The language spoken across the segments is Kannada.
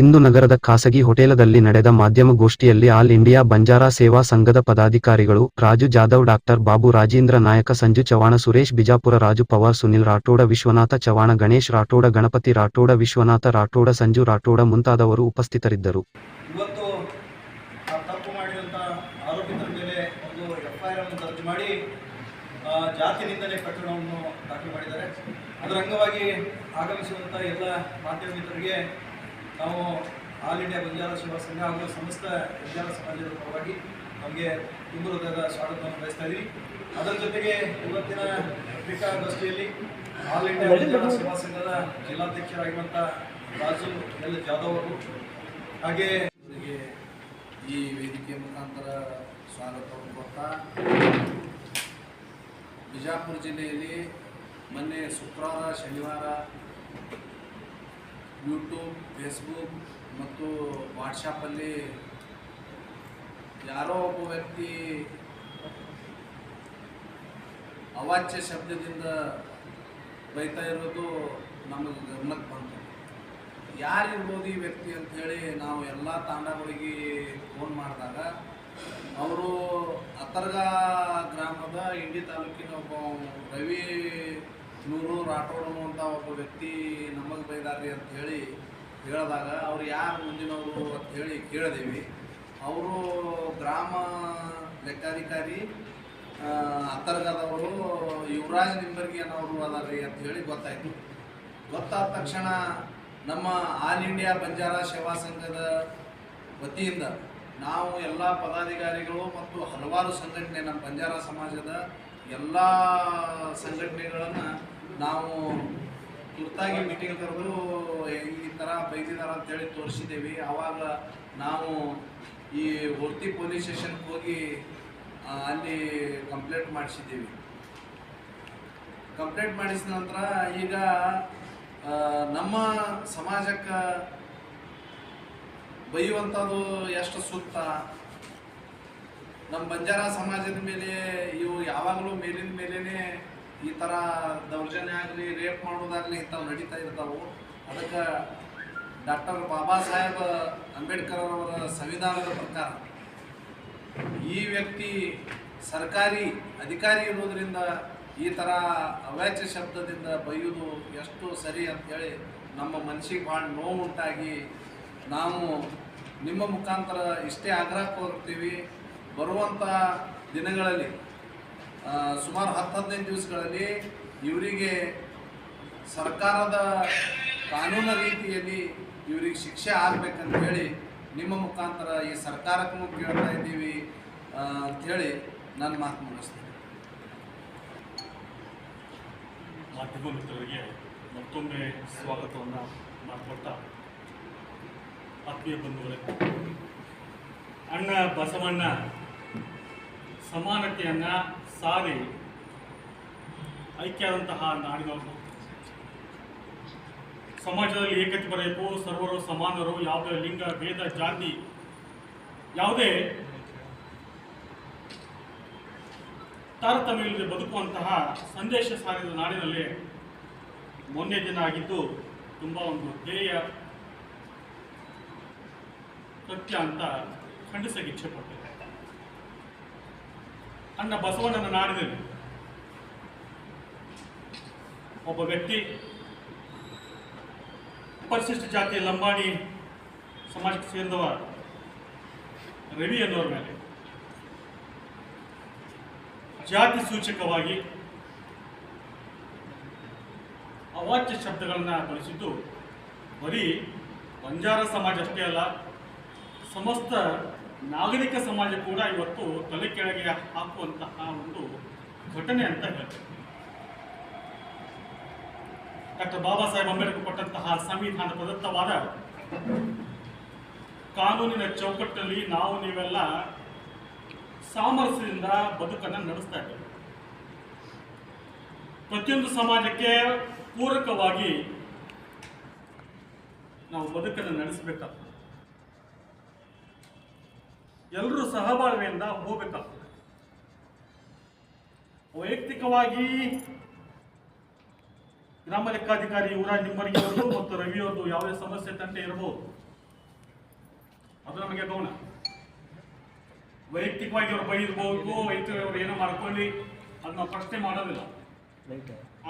ಇಂದು ನಗರದ ಖಾಸಗಿ ಹೋಟೆಲದಲ್ಲಿ ನಡೆದ ಮಾಧ್ಯಮಗೋಷ್ಠಿಯಲ್ಲಿ ಆಲ್ ಇಂಡಿಯಾ ಬಂಜಾರಾ ಸೇವಾ ಸಂಘದ ಪದಾಧಿಕಾರಿಗಳು ರಾಜು ಜಾಧವ್, ಡಾಕ್ಟರ್ ಬಾಬು ರಾಜೇಂದ್ರ ನಾಯಕ, ಸಂಜು ಚವಾಣ ಸುರೇಶ್ ಬಿಜಾಪುರ, ರಾಜು ಪವಾರ್, ಸುನಿಲ್ ರಾಠೋಡ, ವಿಶ್ವನಾಥ ಚವಾಣ ಗಣೇಶ್ ರಾಠೋಡ, ಗಣಪತಿ ರಾಠೋಡ, ವಿಶ್ವನಾಥ ರಾಠೋಡ, ಸಂಜು ರಾಠೋಡ ಮುಂತಾದವರು ಉಪಸ್ಥಿತರಿದ್ದರು. ಜಾತಿ ನಾವು ಆಲ್ ಇಂಡಿಯಾ ಬಂಜಾರ ಸೇವಾ ಸಂಘ ಹಾಗೂ ಸಮಸ್ತ ಬಂಜಾರ ಸಮಾಜದ ಪರವಾಗಿ ನಮಗೆ ತುಂಬ ಹೃದಯದ ಸ್ವಾಗತವನ್ನು ಬಯಸ್ತಾ ಇದ್ದೀವಿ. ಅದರ ಜೊತೆಗೆ ಇವತ್ತಿನ ಪತ್ರಿಕಾಗೋಷ್ಠಿಯಲ್ಲಿ ಆಲ್ ಇಂಡಿಯಾ ಬಂಜಾರ ಸೇವಾ ಸಂಘದ ಜಿಲ್ಲಾಧ್ಯಕ್ಷರಾಗಿರುವಂಥ ರಾಜು ಎಲ್ ಜಾಧವ್ ಅವರು. ಹಾಗೆ ಅವರಿಗೆ ಈ ವೇದಿಕೆ ಮುಖಾಂತರ ಸ್ವಾಗತವನ್ನು ಕೊಡ್ತಾ ಬಿಜಾಪುರ ಜಿಲ್ಲೆಯಲ್ಲಿ ಮೊನ್ನೆ ಶುಕ್ರವಾರ, ಶನಿವಾರ ಯೂಟ್ಯೂಬ್ ಫೇಸ್ಬುಕ್ ಮತ್ತು ವಾಟ್ಸಪ್ಪಲ್ಲಿ ಯಾರೋ ಒಬ್ಬ ವ್ಯಕ್ತಿ ಅವಾಚ್ಯ ಶಬ್ದದಿಂದ ಬೈತಾ ಇರೋದು ನಮಗೆ ಗಮನಕ್ಕೆ ಬಂತು. ಯಾರಿರ್ಬೋದು ಈ ವ್ಯಕ್ತಿ ಅಂಥೇಳಿ ನಾವು ಎಲ್ಲ ತಾಂಡಗಳಿಗೆ ಫೋನ್ ಮಾಡಿದಾಗ ಅವರು ಅತರ್ಗ ಗ್ರಾಮದ ಇಂಡಿ ತಾಲೂಕಿನ ಒಬ್ಬ ರವಿ ನೂರು ರಾಠೋಡ್ ಅನ್ನುವಂಥ ಒಬ್ಬ ವ್ಯಕ್ತಿ ನಮಗೆ ಬೈದಾರ್ರಿ ಅಂತ ಹೇಳಿ ಹೇಳಿದಾಗ ಅವ್ರು ಯಾರು ಮುಂದಿನವರು ಅಂತ ಹೇಳಿ ಕೇಳಿದೀವಿ. ಅವರು ಗ್ರಾಮ ಲೆಕ್ಕಾಧಿಕಾರಿ ಆ, ಅತರ್ಗದವರು ಯುವರಾಜ್ ನಿಂಬರ್ಗಿ ಅನ್ನೋರು ಅದಾರ್ರಿ ಅಂತ ಹೇಳಿ ಗೊತ್ತಾಯಿತು. ಗೊತ್ತಾದ ತಕ್ಷಣ ನಮ್ಮ ಆಲ್ ಇಂಡಿಯಾ ಬಂಜಾರ ಸೇವಾ ಸಂಘದ ವತಿಯಿಂದ ನಾವು ಎಲ್ಲ ಪದಾಧಿಕಾರಿಗಳು ಮತ್ತು ಹಲವಾರು ಸಂಘಟನೆ ನಮ್ಮ ಬಂಜಾರ ಸಮಾಜದ ಎಲ್ಲ ಸಂಘಟನೆಗಳನ್ನು ನಾವು ತುರ್ತಾಗಿ ಮೀಟಿಂಗ್ ಕರೆದು ಈ ಥರ ಬೈದಿದಾರ ಅಂತೇಳಿ ತೋರಿಸಿದ್ದೇವೆ. ಆವಾಗ ನಾವು ಈ ಹೊರ್ತಿ ಪೊಲೀಸ್ ಸ್ಟೇಷನ್ಗೆ ಹೋಗಿ ಅಲ್ಲಿ ಕಂಪ್ಲೇಂಟ್ ಮಾಡಿಸಿದ್ದೀವಿ. ಕಂಪ್ಲೇಂಟ್ ಮಾಡಿಸಿದ ನಂತರ ಈಗ ನಮ್ಮ ಸಮಾಜಕ್ಕೆ ಬೈಯುವಂಥದ್ದು ಎಷ್ಟು ಸೂಕ್ತ? ನಮ್ಮ ಬಂಜಾರ ಸಮಾಜದ ಮೇಲೆ ಈ ಥರ ದೌರ್ಜನ್ಯ ಆಗಲಿ ರೇಪ್ ಮಾಡೋದಾಗಲಿ ಇಂಥವು ನಡೀತಾ ಇರ್ತಾವೆ. ಅದಕ್ಕೆ ಡಾಕ್ಟರ್ ಬಾಬಾ ಸಾಹೇಬ್ ಅಂಬೇಡ್ಕರ್ ಅವರ ಸಂವಿಧಾನದ ಪ್ರಕಾರ ಈ ವ್ಯಕ್ತಿ ಸರ್ಕಾರಿ ಅಧಿಕಾರಿ ಇರೋದರಿಂದ ಈ ಥರ ಅವಾಚ್ಯ ಶಬ್ದದಿಂದ ಬೈಯೋದು ಎಷ್ಟು ಸರಿ ಅಂಥೇಳಿ ನಮ್ಮ ಮನಸ್ಸಿಗೆ ಭಾಳ ನೋವು ಉಂಟಾಗಿ ನಾವು ನಿಮ್ಮ ಮುಖಾಂತರ ಇಷ್ಟೇ ಆಗ್ರಹ ಕೋರ್ತೀವಿ ಬರುವಂಥ ದಿನಗಳಲ್ಲಿ ಸುಮಾರು ಹತ್ತು ಹದಿನೈದು ದಿವಸಗಳಲ್ಲಿ ಇವರಿಗೆ ಸರ್ಕಾರದ ಕಾನೂನು ರೀತಿಯಲ್ಲಿ ಇವರಿಗೆ ಶಿಕ್ಷೆ ಆಗಬೇಕಂತ ಹೇಳಿ ನಿಮ್ಮ ಮುಖಾಂತರ ಈ ಸರ್ಕಾರಕ್ಕೂ ಕೇಳ್ತಾ ಇದ್ದೀವಿ ಅಂಥೇಳಿ ನನ್ನ ಮಾತು ಮುಗಿಸ್ತೀನಿ. ಮಾಧ್ಯಮ ಮಿತ್ರರಿಗೆ ಮತ್ತೊಮ್ಮೆ ಸ್ವಾಗತವನ್ನು ಮಾಡಿಕೊಡ್ತಾ ಆತ್ಮೀಯ ಬಂಧುಗಳೇ, ಅಣ್ಣ ಬಸವಣ್ಣ ಸಮಾನತೆಯನ್ನು ಸಾರಿ ಐಕ್ಯಾದಂತಹ ನಾಡಿನವರು. ಸಮಾಜದಲ್ಲಿ ಏಕತೆ ಬರಬೇಕು ಸರ್ವರು ಸಮಾನರು, ಯಾವುದೇ ಲಿಂಗ, ಭೇದ, ಜಾತಿ, ಯಾವುದೇ ತಾರತಮ್ಯ ಇಲ್ಲದೆ ಬದುಕುವಂತಹ ಸಂದೇಶ ಸಾರಿದ ನಾಡಿನಲ್ಲಿ ಮೊನ್ನೆ ದಿನ ಆಗಿದ್ದು ತುಂಬ ಒಂದು ಧ್ಯೇಯ ಸತ್ಯ ಅಂತ ಖಂಡಿಸಕ್ಕೆ ಇಚ್ಛೆ ಪಡ್ತೇನೆ. ಅಣ್ಣ ಬಸವಣ್ಣನ ನಾಡಿನಲ್ಲಿ ಒಬ್ಬ ವ್ಯಕ್ತಿ, ಪರಿಶಿಷ್ಟ ಜಾತಿಯ ಲಂಬಾಣಿ ಸಮಾಜಕ್ಕೆ ಸೇರಿದವ ರವಿ ಅನ್ನೋರ ಮೇಲೆ. ಜಾತಿ ಸೂಚಕವಾಗಿ ಅವಾಚ್ಯ ಶಬ್ದಗಳನ್ನು ಬಳಸಿದ್ದು ಬರೀ ಬಂಜಾರ ಸಮಾಜ ಅಷ್ಟೇ ಅಲ್ಲ, ಸಮಸ್ತ ನಾಗರಿಕ ಸಮಾಜ ಕೂಡ ಇವತ್ತು ತಲೆ ಕೆಳಗೆ ಹಾಕುವಂತಹ ಒಂದು ಘಟನೆ ಅಂತ ಹೇಳ್ತೀವಿ. ಡಾಕ್ಟರ್ ಬಾಬಾ ಸಾಹೇಬ್ ಅಂಬೇಡ್ಕರ್ ಕೊಟ್ಟಂತಹ ಸಂವಿಧಾನ ಪ್ರದತ್ತವಾದ ಕಾನೂನಿನ ಚೌಕಟ್ಟಲ್ಲಿ ನಾವು ನೀವೆಲ್ಲ ಸಾಮರಸ್ಯದಿಂದ ಬದುಕನ್ನು ನಡೆಸ್ತಾ ಇದ್ದೇವೆ. ಪ್ರತಿಯೊಂದು ಸಮಾಜಕ್ಕೆ ಪೂರಕವಾಗಿ ನಾವು ಬದುಕನ್ನು ನಡೆಸಬೇಕಾಗ್ತದೆ. ಎಲ್ಲರೂ ಸಹಬಾಳ್ವೆಯಿಂದ ಹೋಗಬೇಕಾಗ್ತದೆ. ವೈಯಕ್ತಿಕವಾಗಿ ಗ್ರಾಮ ಲೆಕ್ಕಾಧಿಕಾರಿ ಯುವರಾಜ್ ನಿಮ್ಮರಿಗೆ ಮತ್ತು ರವಿಯವ್ರದ್ದು ಯಾವುದೇ ಸಮಸ್ಯೆ ತಂಟೆ ಇರಬಹುದು. ಅದು ನಮಗೆ ಗೌಣ. ವೈಯಕ್ತಿಕವಾಗಿ ಅವ್ರು ಬೈದಿರಬಹುದು ವೈಯಕ್ತಿಕ ಅವ್ರು ಏನೋ ಮಾಡ್ಕೊಳ್ಳಿ ಅದು ನಾವು ಪ್ರಶ್ನೆ ಮಾಡೋದಿಲ್ಲ.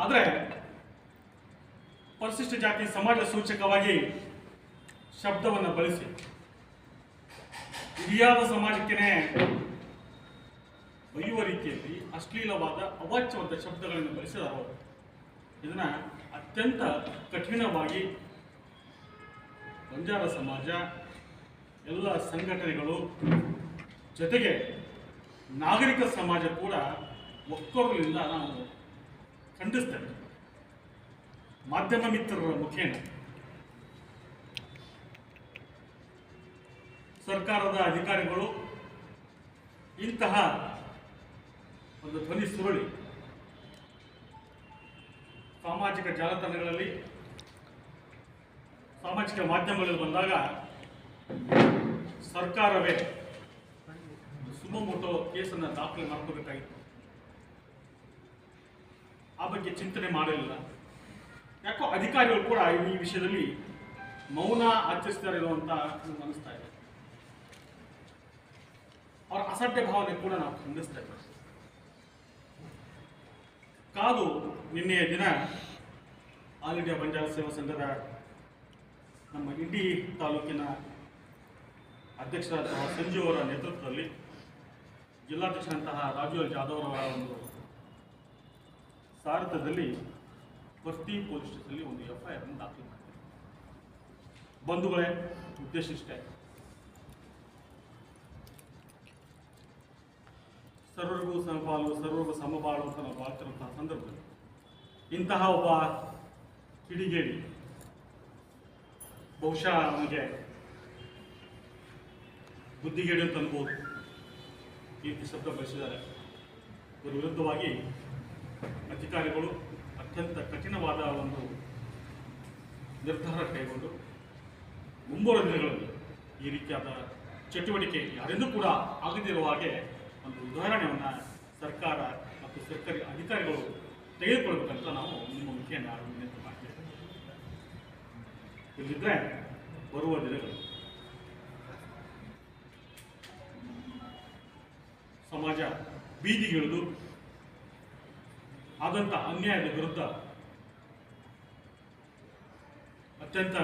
ಆದರೆ ಪರಿಶಿಷ್ಟ ಜಾತಿ ಸಮಾಜ ಸೂಚಕವಾಗಿ ಶಬ್ದವನ್ನು ಬಳಸಿ. ಇಡಿಯಾದ ಸಮಾಜಕ್ಕೆ ಬೈಯುವ ರೀತಿಯಲ್ಲಿ ಅಶ್ಲೀಲವಾದ ಅವಾಚ್ಯವಾದ ಶಬ್ದಗಳನ್ನು ಬಳಸಿದಾರೋ ಇದನ್ನ ಅತ್ಯಂತ ಕಠಿಣವಾಗಿ ಬಂಜಾರ ಸಮಾಜ, ಎಲ್ಲ ಸಂಘಟನೆಗಳು ಜೊತೆಗೆ ನಾಗರಿಕ ಸಮಾಜ ಕೂಡ ಒಕ್ಕೊರಲಿಂದ ನಾವು ಖಂಡಿಸ್ತೇವೆ. ಮಾಧ್ಯಮ ಮಿತ್ರರ ಮುಖೇನ. ಸರ್ಕಾರದ ಅಧಿಕಾರಿಗಳು ಇಂತಹ ಒಂದು ಧ್ವನಿ ಸುರುಳಿ ಸಾಮಾಜಿಕ ಜಾಲತಾಣಗಳಲ್ಲಿ, ಸಾಮಾಜಿಕ ಮಾಧ್ಯಮಗಳಲ್ಲಿ ಬಂದಾಗ ಸರ್ಕಾರವೇ ಸುಮಮೋಟೋ ಕೇಸನ್ನು ದಾಖಲೆ ಮಾಡ್ಕೋಬೇಕಾಗಿತ್ತು. ಆ ಬಗ್ಗೆ ಚಿಂತನೆ ಮಾಡಲಿಲ್ಲ ಯಾಕೋ ಅಧಿಕಾರಿಗಳು ಕೂಡ ಈ ವಿಷಯದಲ್ಲಿ ಮೌನ ಆಚರಿಸ್ತಾರೆ ಇರುವಂತ ಅನಿಸ್ತಾ ಇದೆ ಅವರ ಅಸಡ್ಡೆ ಭಾವನೆ ಕೂಡ ನಾವು ಖಂಡಿಸ್ತಾ ಇದ್ದೇವೆ. ಕಾದು ನಿನ್ನೆಯ ದಿನ ಆಲ್ ಇಂಡಿಯಾ ಬಂಜಾರ ಸೇವಾ ಸಂಘದ ನಮ್ಮ ಇಂಡಿ ತಾಲೂಕಿನ ಅಧ್ಯಕ್ಷರಾದಂತಹ ಸಂಜು ಅವರ ನೇತೃತ್ವದಲ್ಲಿ ಜಿಲ್ಲಾಧ್ಯಕ್ಷರಂತಹ ರಾಜೀವ್ ಜಾಧವ್ ಅವರ ಒಂದು ಸಾರಥ್ಯದಲ್ಲಿ ಬರ್ತಿ ಪೊಲೀಸ್ ಸ್ಟೇಷನಲ್ಲಿ ಒಂದು ಎಫ್ ಐ ಆರ್ ಅನ್ನು ದಾಖಲು ಮಾಡಿದೆ ಬಂಧುಗಳೇ ಉದ್ದೇಶ ಇಷ್ಟೇ ಸರ್ವರಿಗೂ ಸಮಪಾಲು ಸರ್ವರಿಗೂ ಸಮಬಾಳು ಅಂತ ನಾವು ಬಾಳ್ತಿರುವಂತಹ ಸಂದರ್ಭದಲ್ಲಿ ಇಂತಹ ಒಬ್ಬ ಕಿಡಿಗೇಡಿ ಬಹುಶಃ ಅವನಿಗೆ ಬುದ್ಧಿಗೇಡಿ ಅಂತ ಅನ್ಬೋದು. ಈ ರೀತಿ ಶಬ್ದ ಬಳಸಿದ್ದಾರೆ. ಇದರ ವಿರುದ್ಧವಾಗಿ ಅಧಿಕಾರಿಗಳು ಅತ್ಯಂತ ಕಠಿಣವಾದ ಒಂದು ನಿರ್ಧಾರ ಕೈಗೊಂಡು ಮುಂಬರುವ ದಿನಗಳಲ್ಲಿ ಈ ರೀತಿಯಾದ ಚಟುವಟಿಕೆ ಯಾರೆಂದೂ ಕೂಡ ಆಗದಿರುವ ಹಾಗೆ ಒಂದು ಉದಾಹರಣೆಯನ್ನು ಸರ್ಕಾರ ಮತ್ತು ಸರ್ಕಾರಿ ಅಧಿಕಾರಿಗಳು ತೆಗೆದುಕೊಳ್ಬೇಕಂತ ನಾವು ನಿಮ್ಮ ಮುಖ್ಯನ ವಿನಂತಿ ಮಾಡ್ತೇವೆ ಇಲ್ಲಿದ್ದರೆ ಬರುವ ದಿನಗಳು. ಸಮಾಜ ಬೀದಿಗಿಳಿದು ಆದಂಥ ಅನ್ಯಾಯದ ವಿರುದ್ಧ ಅತ್ಯಂತ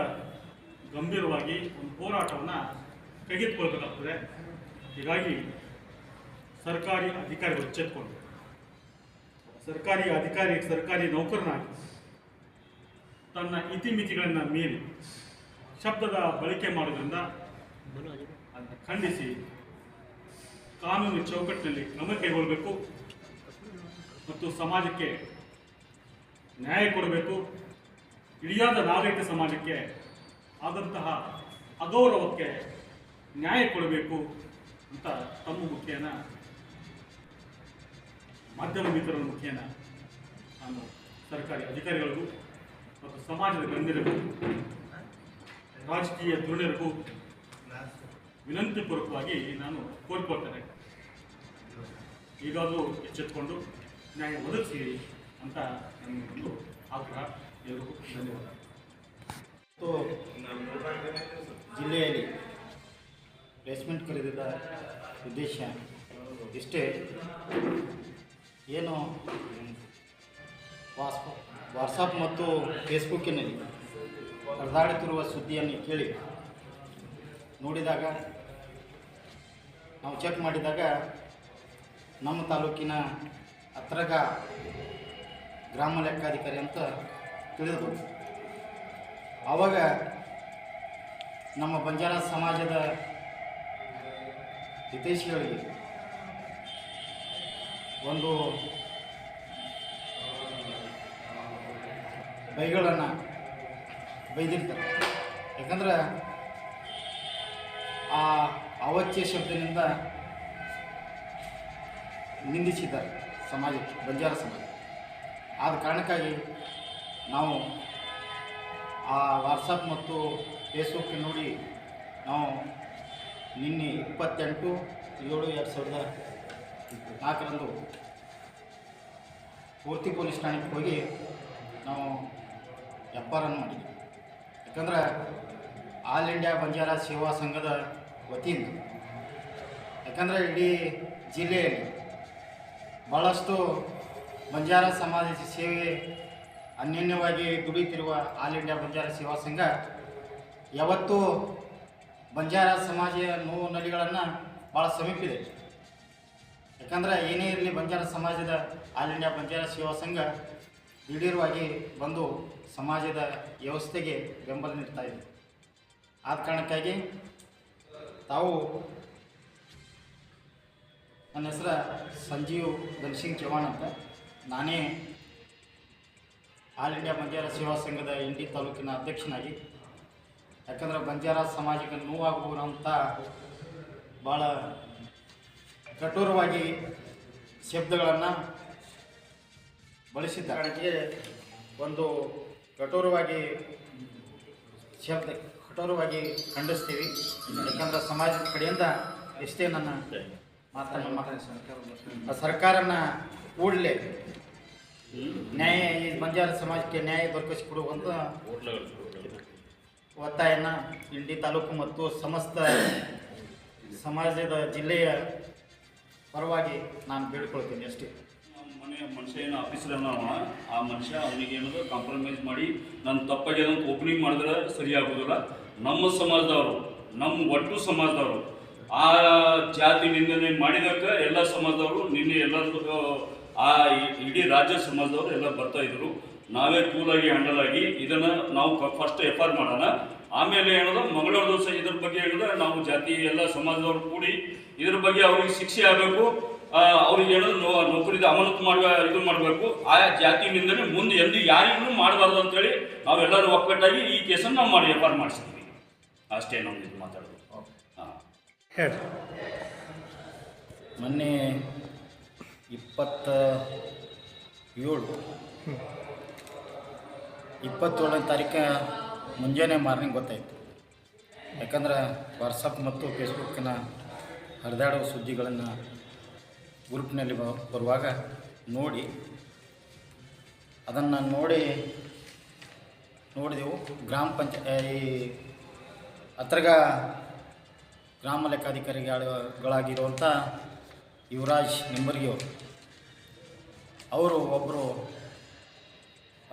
ಗಂಭೀರವಾಗಿ ಒಂದು ಹೋರಾಟವನ್ನು ತೆಗೆದುಕೊಳ್ಬೇಕಾಗ್ತದೆ. ಹೀಗಾಗಿ ಸರ್ಕಾರಿ ಅಧಿಕಾರಿಗಳು ಎಚ್ಚೆತ್ತುಕೊಂಡು ಸರ್ಕಾರಿ ಅಧಿಕಾರಿ, ಸರ್ಕಾರಿ ನೌಕರನಾಗಿ ತನ್ನ ಇತಿಮಿತಿಗಳನ್ನು ಮೀರಿ ಶಬ್ದದ ಬಳಕೆ ಮಾಡೋದ್ರಿಂದ ಅದನ್ನು ಖಂಡಿಸಿ ಕಾನೂನು ಚೌಕಟ್ಟಿನಲ್ಲಿ ಕ್ರಮ ಕೈಗೊಳ್ಳಬೇಕು ಮತ್ತು ಸಮಾಜಕ್ಕೆ ನ್ಯಾಯ ಕೊಡಬೇಕು. ಇಡಿಯಾದ ನಾಗರಿಕ ಸಮಾಜಕ್ಕೆ ಆದಂತಹ ಅಗೌರವಕ್ಕೆ ನ್ಯಾಯ ಕೊಡಬೇಕು ಅಂತ ತಮ್ಮ ಮುಖೇನ ಮಾಧ್ಯಮ ಮಿತ್ರರ ಮುಖೇನ ನಾನು ಸರ್ಕಾರಿ ಅಧಿಕಾರಿಗಳಿಗೂ ಮತ್ತು ಸಮಾಜದ ಗಣ್ಯರಿಗೂ, ರಾಜಕೀಯ ವಿನಂತಿ ವಿನಂತಿಪೂರ್ವಕವಾಗಿ ನಾನು ಕೋರ್ಕೊಳ್ತೇನೆ. ಈಗಾದರೂ ಎಚ್ಚೆತ್ಕೊಂಡು ನ್ಯಾಯ ಒದಗಿಸಿ ಅಂತ ನನ್ನ ಒಂದು ಆಗ್ರಹ. ಎಲ್ಲರಿಗೂ ಧನ್ಯವಾದ. ಜಿಲ್ಲೆಯಲ್ಲಿ ಪ್ಲೇಸ್ಮೆಂಟ್ ಕರೆದಿದ್ದ ಉದ್ದೇಶ ಇಷ್ಟೇ ಏನು ವಾಟ್ಸ್ ವಾಟ್ಸಪ್ ಮತ್ತು ಫೇಸ್ಬುಕ್ಕಿನಲ್ಲಿ ಹರಿದಾಡುತ್ತಿರುವ ಸುದ್ದಿಯನ್ನು ಕೇಳಿ ನೋಡಿದಾಗ, ನಾವು ಚೆಕ್ ಮಾಡಿದಾಗ ನಮ್ಮ ತಾಲೂಕಿನ ಹತ್ರಗ ಗ್ರಾಮ ಲೆಕ್ಕಾಧಿಕಾರಿ ಅಂತ ತಿಳಿದು. ಆವಾಗ ನಮ್ಮ ಬಂಜಾರ ಸಮಾಜದ ಹಿತೈಷಿಗಳಿಗೆ ಒಂದು ಬೈಗಳನ್ನು ಬೈದಿರ್ತಾರೆ. ಯಾಕಂದ್ರೆ ಆ ಅವಚ್ಯ ಶಬ್ದದಿಂದ ನಿಂದಿಸಿದ್ದಾರೆ ಸಮಾಜಕ್ಕೆ, ಬಂಜಾರ ಸಮಾಜ ಆದ ಕಾರಣಕ್ಕಾಗಿ ನಾವು ಆ ವಾಟ್ಸಪ್ ಮತ್ತು ಫೇಸ್ಬುಕ್ ನೋಡಿ ನಾವು ನಿನ್ನೆ ಇಪ್ಪತ್ತೆಂಟು ಏಳು ಎರಡು ಸಾವಿರದ ನಾಲ್ಕರಂದು ಪೂರ್ತಿ ಪೊಲೀಸ್ ಠಾಣೆಗೆ ಹೋಗಿ ನಾವು ಎಫ್ ಆರ್ ಅನ್ನು ಮಾಡಿದ್ವಿ. ಯಾಕಂದ್ರೆ ಆಲ್ ಇಂಡಿಯಾ ಬಂಜಾರ ಸೇವಾ ಸಂಘದ ವತಿಯಿಂದ, ಯಾಕಂದರೆ ಇಡೀ ಜಿಲ್ಲೆಯಲ್ಲಿ ಭಾಳಷ್ಟು ಬಂಜಾರ ಸಮಾಜ ಸೇವೆ ಅನ್ಯೋನ್ಯವಾಗಿ ದುಡಿತಿರುವ ಆಲ್ ಇಂಡಿಯಾ ಬಂಜಾರ ಸೇವಾ ಸಂಘ ಯಾವತ್ತೂ ಬಂಜಾರ ಸಮಾಜ ನೋವು ನಲಿಗಳನ್ನು ಭಾಳ ಸಮೀಪಿದೆ ಯಾಕಂದರೆ ಏನೇ ಇರಲಿ ಬಂಜಾರ ಸಮಾಜದ ಆಲ್ ಇಂಡಿಯಾ ಬಂಜಾರ ಸೇವಾ ಸಂಘ ದಿಢೀರವಾಗಿ ಬಂದು ಸಮಾಜದ ವ್ಯವಸ್ಥೆಗೆ ಬೆಂಬಲ ನೀಡ್ತಾ ಇದೆ. ಆದ ಕಾರಣಕ್ಕಾಗಿ ತಾವು ನನ್ನ ಹೆಸರು ಸಂಜೀವ್ ಧನ್ಸಿಂಗ್ ಚೌಹಾಣ್ ಅಂತ. ನಾನೇ ಆಲ್ ಇಂಡಿಯಾ ಬಂಜಾರ ಸೇವಾ ಸಂಘದ ಇಂಡಿ ತಾಲೂಕಿನ ಅಧ್ಯಕ್ಷನಾಗಿ. ಯಾಕಂದ್ರೆ ಬಂಜಾರ ಸಮಾಜಕ್ಕೆ ನೋವಾಗುವಂಥ ಭಾಳ ಕಠೋರವಾಗಿ ಶಬ್ದಗಳನ್ನು ಬಳಸಿದ್ದಕ್ಕೆ ಒಂದು ಕಠೋರವಾಗಿ ಶಬ್ದ, ಕಠೋರವಾಗಿ ಖಂಡಿಸ್ತೀವಿ. ಯಾಕಂದ್ರೆ ಸಮಾಜದ ಕಡೆಯಿಂದ ಎಷ್ಟೇ ನನ್ನ ಮಾತನ್ನು ಮಾತಾಡ ಸರ್ಕಾರನ ಕೂಡಲೇ ನ್ಯಾಯ, ಈ ಬಂಜಾರ ಸಮಾಜಕ್ಕೆ ನ್ಯಾಯ ದೊರಕಿಸಿಕೊಡುವಂಥ ಒತ್ತಾಯನ ಇಂಡಿ ತಾಲೂಕು ಮತ್ತು ಸಮಸ್ತ ಸಮಾಜದ ಜಿಲ್ಲೆಯ ಪರವಾಗಿ ನಾನು ಬೇಡ್ಕೊಳ್ತೀನಿ ಅಷ್ಟೇ. ಮನೆಯ ಮನುಷ್ಯ ಏನು ಆಫೀಸರ್ ಏನವ ಆ ಮನುಷ್ಯ ಅವನಿಗೆ ಏನದು ಕಾಂಪ್ರಮೈಸ್ ಮಾಡಿ, ನನ್ನ ತಪ್ಪಾಗಿ ಅಂತ ಓಪನಿಂಗ್ ಮಾಡಿದ್ರೆ ಸರಿ ಆಗೋದಿಲ್ಲ ನಮ್ಮ ಸಮಾಜದವರು, ನಮ್ಮ ಒಟ್ಟು ಸಮಾಜದವರು, ಆ ಜಾತಿ ನಿಂದನೆ ಮಾಡಿದಕ್ಕೆ ಎಲ್ಲ ಸಮಾಜದವರು, ನಿನ್ನೆ ಎಲ್ಲರೂ ಆ ಇಡೀ ರಾಜ್ಯ ಸಮಾಜದವರು ಎಲ್ಲ ಬರ್ತಾ ಇದ್ರು. ನಾವೇ ಕೂಲಾಗಿ ಹ್ಯಾಂಡಲ್ ಆಗಿ ಇದನ್ನು ನಾವು ಫಸ್ಟ್ ಎಫ್ ಮಾಡೋಣ. ಆಮೇಲೆ ಏನದ ಮಂಗಳೂರು ದಿವಸ ಇದ್ರ ಬಗ್ಗೆ ಹೇಳಿದ್ರೆ ನಾವು ಜಾತಿ ಎಲ್ಲ ಸಮಾಜದವರು ಕೂಡಿ ಇದ್ರ ಬಗ್ಗೆ ಅವ್ರಿಗೆ ಶಿಕ್ಷೆ ಆಗಬೇಕು ಅವ್ರಿಗೆ ಹೇಳೋದು ನೋ- ನೌಕರಿದ ಅಮಾನತು ಮಾಡುವ ಇದು ಮಾಡಬೇಕು. ಆಯಾ ಜಾತಿಯಿಂದಲೇ ಮುಂದೆ ಎಂದು ಯಾರಿಗೂ ಮಾಡಬಾರ್ದು ಅಂತೇಳಿ ನಾವೆಲ್ಲರೂ ಒಕ್ಕಟ್ಟಾಗಿ ಈ ಕೇಸನ್ನು ನಾವು ಮಾಡಿ ಎಫ್ ಆರ್ ಮಾಡಿಸ್ತೀವಿ. ಅಷ್ಟೇ ನಾವು ಇದು ಮಾತಾಡೋದು. ಹಾಂ. ಹೇಳಿ. ಮೊನ್ನೆ ಇಪ್ಪತ್ತ ಏಳು ಇಪ್ಪತ್ತೇಳನೇ ತಾರೀಕು ಮುಂಜಾನೆ ಮಾರ್ನಿಂಗ್ ಗೊತ್ತಾಯಿತು. ಯಾಕಂದ್ರೆ ವಾಟ್ಸಪ್ ಮತ್ತು ಫೇಸ್ಬುಕ್ಕಿನ ಹರಿದಾಡುವ ಸುದ್ದಿಗಳನ್ನು ಗ್ರೂಪ್ನಲ್ಲಿ ಬರುವಾಗ ನೋಡಿ. ಅದನ್ನು ನೋಡಿ, ನೋಡಿದೆವು. ಗ್ರಾಮ ಪಂಚಾಯ ಈ ಹತ್ರಗ ಗ್ರಾಮ ಲೆಕ್ಕಾಧಿಕಾರಿಗಳಾಗಿರುವಂಥ ಯುವರಾಜ್ ನಿಂಬರ್ಗಿಯವರು. ಅವರು ಒಬ್ಬರು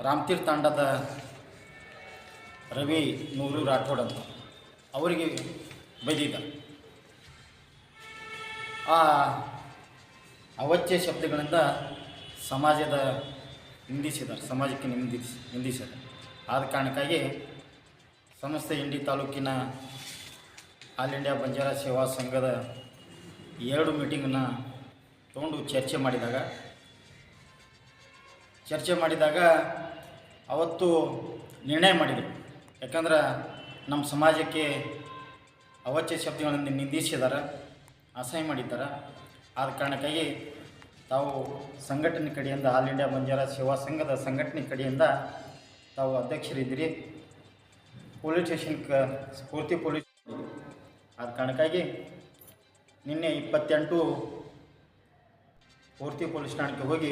ರಾಮತೀರ್ ತಾಂಡದ ರವಿ ನೂರು ರಾಠೋಡ್ ಅಂತ. ಅವರಿಗೆ ಬೈದಿದ್ದಾರೆ. ಆ ಅವಚ್ಯ ಶಬ್ದಗಳಿಂದ ಸಮಾಜದ ನಿಂದಿಸಿದ್ದಾರೆ, ಸಮಾಜಕ್ಕೆ ನಿಂದಿಸಿ, ನಿಂದಿಸಿದ್ದಾರೆ. ಆದ ಕಾರಣಕ್ಕಾಗಿ ಸಮಸ್ತ ಇಂಡಿ ತಾಲೂಕಿನ ಆಲ್ ಇಂಡಿಯಾ ಬಂಜಾರ ಸೇವಾ ಸಂಘದ ಎರಡು ಮೀಟಿಂಗನ್ನು ತಗೊಂಡು ಚರ್ಚೆ ಮಾಡಿದಾಗ ಚರ್ಚೆ ಮಾಡಿದಾಗ ಅವತ್ತು ನಿರ್ಣಯ ಮಾಡಿದರು. ಯಾಕಂದ್ರೆ ನಮ್ಮ ಸಮಾಜಕ್ಕೆ ಅವಚ್ಯ ಶಬ್ದಗಳನ್ನು ನಿಂದಿಸಿದ್ದಾರೆ. ಅಸಹ್ಯ ಮಾಡಿದ್ದಾರೆ. ಆದ ಕಾರಣಕ್ಕಾಗಿ ತಾವು ಸಂಘಟನೆ ಕಡೆಯಿಂದ ಆಲ್ ಇಂಡಿಯಾ ಬಂಜಾರ ಸೇವಾ ಸಂಘದ ಸಂಘಟನೆ ಕಡೆಯಿಂದ ತಾವು ಅಧ್ಯಕ್ಷರಿದ್ದೀರಿ. ಪೊಲೀಸ್ ಸ್ಟೇಷನ್ಗೆ ಸ್ಫೂರ್ತಿ ಪೊಲೀಸ್ ಆದ ಕಾರಣಕ್ಕಾಗಿ ನಿನ್ನೆ ಇಪ್ಪತ್ತೆಂಟು ಪೂರ್ತಿ ಪೊಲೀಸ್ ಠಾಣೆಗೆ ಹೋಗಿ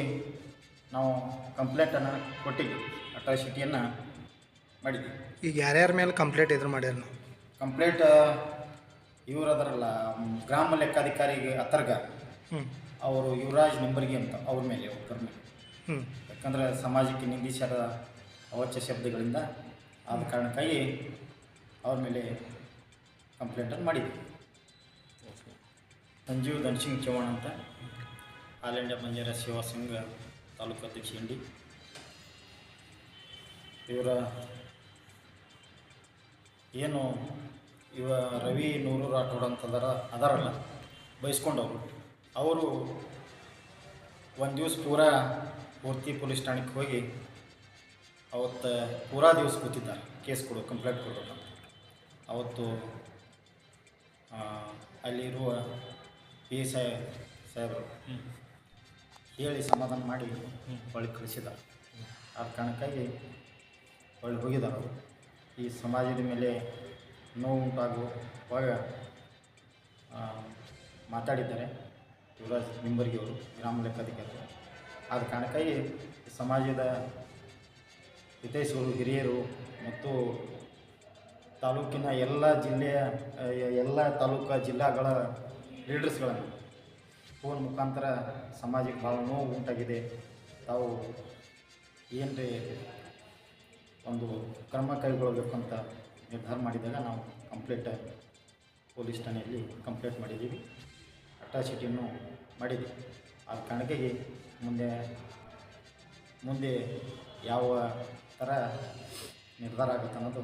ನಾವು ಕಂಪ್ಲೇಂಟನ್ನು ಕೊಟ್ಟಿದ್ವಿ. ಅಟ್ರಾಸಿಟಿಯನ್ನು ಮಾಡಿದ್ವಿ. ಈಗ ಯಾರ್ಯಾರ ಮೇಲೆ ಕಂಪ್ಲೇಂಟ್ ಇದ್ರ ಮಾಡ್ಯಾರ ನಾವು? ಕಂಪ್ಲೇಂಟ್ ಇವ್ರು ಅದರಲ್ಲ ಗ್ರಾಮ ಲೆಕ್ಕಾಧಿಕಾರಿಗೆ ಅತರ್ಗ ಅವರು ಯುವರಾಜ್ ನಿಂಬರ್ಗಿ ಅಂತ ಅವ್ರ ಮೇಲೆ ಒಬ್ಬರ ಮೇಲೆ ಯಾಕಂದರೆ ಸಮಾಜಕ್ಕೆ ನಿಂದಿಸದ ಅವಚ್ಯ ಶಬ್ದಗಳಿಂದ ಆದ ಕಾರಣಕ್ಕಾಗಿ ಅವ್ರ ಮೇಲೆ ಕಂಪ್ಲೇಂಟನ್ನು ಮಾಡಿದ್ವಿ ಸಂಜೀವ್ ಧನ್ಸಿಂಗ್ ಚೌಹಾಣ್ ಅಂತ ಆಲ್ ಇಂಡಿಯಾ ಬಂಜಾರ ಸೇವಾ ಸಂಘ ತಾಲೂಕು ಅಧ್ಯಕ್ಷ ಇಂಡಿ ಇವರ ಏನು ಇವ ರವಿ ನೂರು ರಾಠೋಡ್ ಅಂತ ಅದಾರ ಅದಾರಲ್ಲ ಬಯಸ್ಕೊಂಡವರು ಅವರು ಒಂದು ದಿವಸ ಪೂರಾ ಪೂರ್ತಿ ಪೊಲೀಸ್ ಠಾಣೆಗೆ ಹೋಗಿ ಅವತ್ತು ಪೂರಾ ದಿವಸ ಕೂತಿದ್ದಾರೆ ಕೇಸ್ ಕೊಡು ಕಂಪ್ಲೇಂಟ್ ಕೊಡ್ಬೇಕಂತ ಅವತ್ತು ಅಲ್ಲಿರುವ ಪಿ ಎಸ್ ಐ ಸಾಹೇಬರು ಹೇಳಿ ಸಮಾಧಾನ ಮಾಡಿ ಒಳಗೆ ಕಳಿಸಿದ್ದಾರೆ. ಆ ಕಾರಣಕ್ಕಾಗಿ ಒಳ್ಳೆ ಹೋಗಿದ್ದಾರೆ ಅವರು. ಈ ಸಮಾಜದ ಮೇಲೆ ನೋವು ಉಂಟಾಗುವಾಗ ಆ, ಮಾತಾಡಿದ್ದಾರೆ ಯುವರಾಜ್ ನಿಂಬರ್ಗಿ ಅವರು ಗ್ರಾಮ ಲೆಕ್ಕಾಧಿಕಾರಿ. ಆದ ಕಾರಣಕ್ಕಾಗಿ ಸಮಾಜದ ಹಿತೈಷಿಗಳು ಹಿರಿಯರು ಮತ್ತು ತಾಲೂಕಿನ ಎಲ್ಲ ಜಿಲ್ಲೆಯ ಎಲ್ಲ ತಾಲೂಕು ಜಿಲ್ಲಾಗಳ ಲೀಡರ್ಸ್ಗಳನ್ನು ಫೋನ್ ಮುಖಾಂತರ ಸಮಾಜಕ್ಕೆ ಭಾಳ ನೋವು ಉಂಟಾಗಿದೆ. ತಾವು ಏನ್ರಿ ಒಂದು ಕ್ರಮ ಕೈಗೊಳ್ಳಬೇಕು ಅಂತ ನಿರ್ಧಾರ ಮಾಡಿದಾಗ ನಾವು ಕಂಪ್ಲೇಂಟ್ ಪೊಲೀಸ್ ಠಾಣೆಯಲ್ಲಿ ಕಂಪ್ಲೇಂಟ್ ಮಾಡಿದ್ದೀವಿ. ಅಟ್ರಾಸಿಟಿಯನ್ನು ಮಾಡಿದ್ವಿ ಆ ಕಾರಣಕ್ಕಾಗಿ ಮುಂದೆ ಮುಂದೆ ಯಾವ ಥರ ನಿರ್ಧಾರ ಆಗುತ್ತೆ ಅನ್ನೋದು